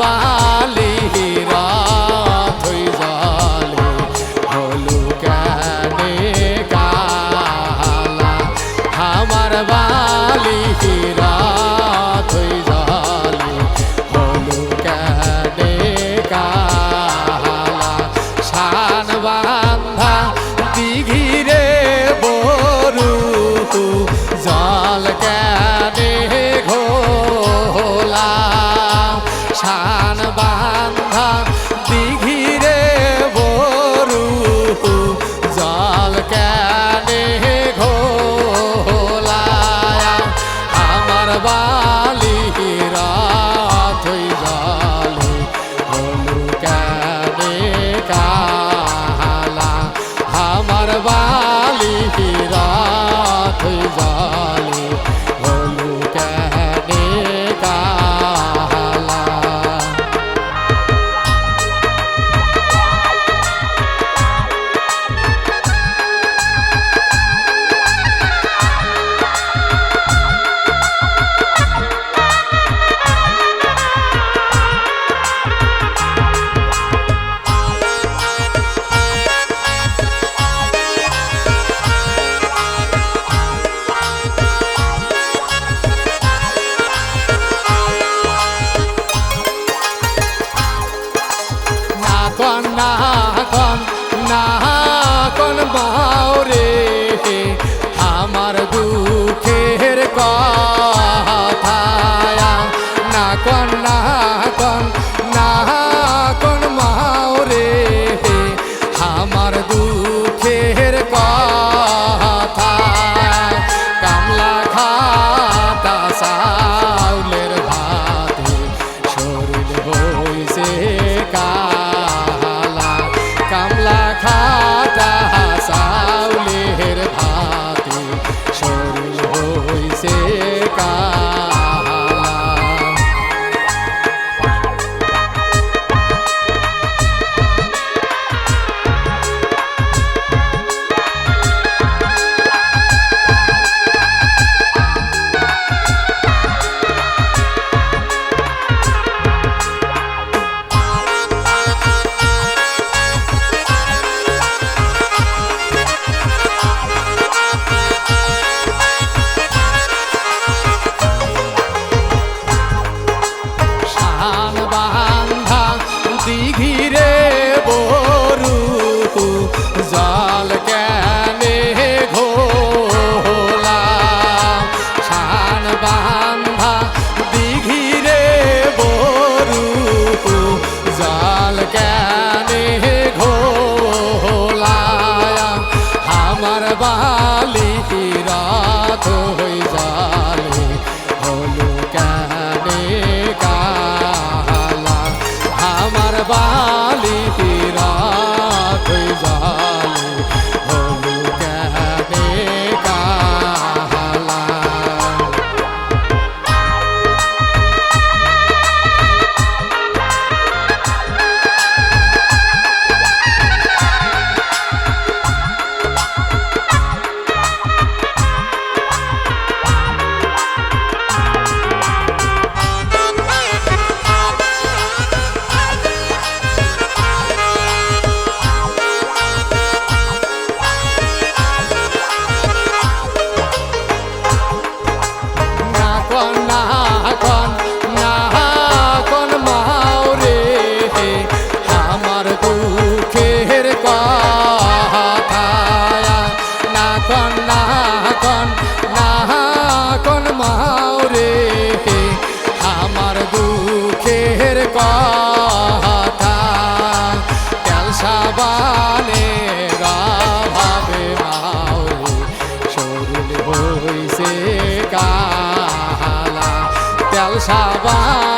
বালি রাত হই জালে হলু কানে কালা। আমার বালি রাত marcar. like high. বালি থামাও রে। আমার দুঃখের কথা ক্যালসাবানে গাভাবে মাও শরীর হইছে কালা ক্যালসাবান